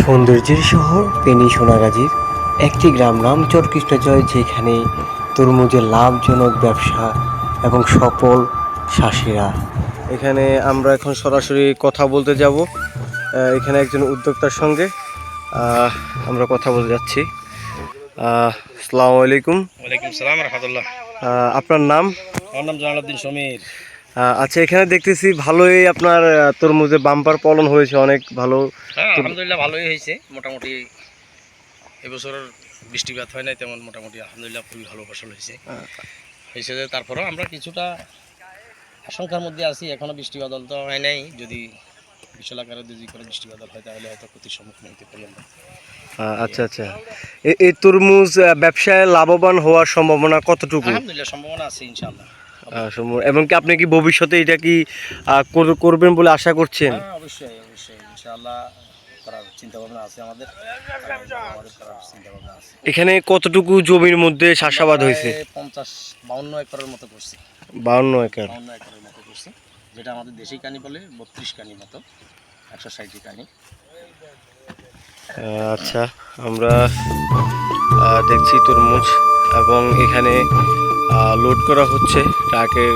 সৌন্দর্যের শহর পেনি সোনাগাজীর। একটি গ্রাম নাম চরকৃষ্ণজয় যেখানে তরমুজের লাভজনক ব্যবসা এবং সফল চাষিরা। এখানে আমরা এখন সরাসরি কথা বলতে যাব এখানে একজন উদ্যোক্তার সঙ্গে। আমরা কথা বলতে যাচ্ছি। আসসালামু আলাইকুম। ওয়ালাইকুম সালাম রহমতুল্লাহ। আপনার নাম? আমার নাম জালালউদ্দিন সমীর। আচ্ছা এখানে দেখতেছি ভালোই আপনার তরমুজে বাম্পার ফলন হয়েছে অনেক ভালো। হ্যাঁ আলহামদুলিল্লাহ ভালোই হয়েছে। মোটামুটি এবছর বৃষ্টিপাত হয় নাই তেমন মোটামুটি আলহামদুলিল্লাহ খুবই ভালো ফসল হয়েছে। হয়েছে যে তারপরেও আমরা কিছুটা আশঙ্কার মধ্যে আছি এখনও বৃষ্টি বাদল তো হয় নাই। যদি বিশাল আকারে যদি করে বৃষ্টি বাদল হয় তাহলে হয়তো ক্ষতির সম্মুখীন হতে পারি আমরা আচ্ছা আচ্ছা। এই তরমুজ ব্যবসায় লাভবান হওয়ার সম্ভাবনা কতটুকু? আলহামদুলিল্লাহ সম্ভাবনা আছে ইনশাআল্লাহ। সম্ভ- আপনি কি ভবিষ্যতে এটা কি কর- করবেন বলে আশা করছেন? হ্যাঁ অবশ্যই অবশ্যই। ইনশাআল্লাহ এখানে কতটুকু জমির মধ্যে চাষাবাদ হয়েছে? পঞ্চাশ বাউন্ন একরের মতো করছি। বাউন্ন একর। বাউন্ন একরের মতো করছি। যেটা আমাদের দেশি কানি বলে বত্রিশ কানি মতো একশো ষাটটি কানি। আচ্ছা আমরা দেখছি তরমুজ এবং এখানে লোড করা হচ্ছে। ট্রাকে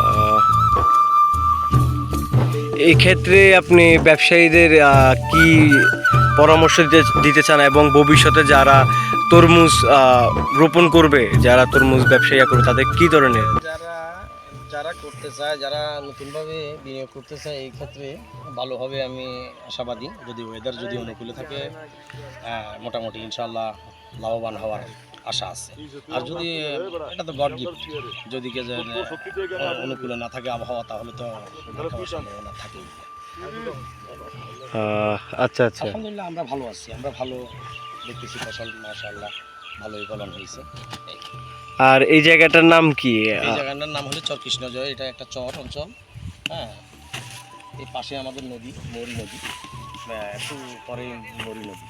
আহ, এই ক্ষেত্রে আপনি ব্যবসায়ীদের কি পরামর্শ দিতে- দিতে চান এবং ভবিষ্যতে যারা তরমুজ রোপণ করবে যারা তরমুজ ব্যবসায়ী করবে তাদের কি ধরনের? যারা যারা করতে চায় যারা নতুনভাবে বিনিয়োগ করতে চায় এই ক্ষেত্রে ভালোভাবে আমি আশাবাদী। যদি ওয়েদার যদি অনুকূলে থাকে মোটামুটি ইনশাল্লাহ লাভবান হওয়ার আশা আছে। আর যদি এটা তো গড গিফট যদি কে যে অনুকূলে না থাকে আবহাওয়া তাহলে তো সম্ভাবনা থাকেই। আচ্ছা আচ্ছা। আলহামদুলিল্লাহ আমরা ভালো আছি। আমরা ভালো দেখতেছি ফসল মাশাআল্লাহ ভালোই ফলন হয়েছে। আর এই জায়গাটার নাম কি? এই জায়গাটার নাম হলো চর কৃষ্ণজয় এটা একটা চর অঞ্চল হ্যাঁ? এই পাশে আমাদের নদী মরি নদী। একটু পরে মরি নদী।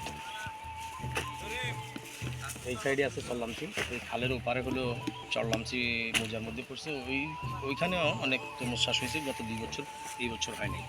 এই সাইডে আছে চল্লামচি এই খালের ওপারে হলো চল্লামচি মোজার মধ্যে পড়ছে। ওই ওইখানেও অনেক তরমুজ চাষ হয়েছে গত দুই বছর এই বছর হয়নি।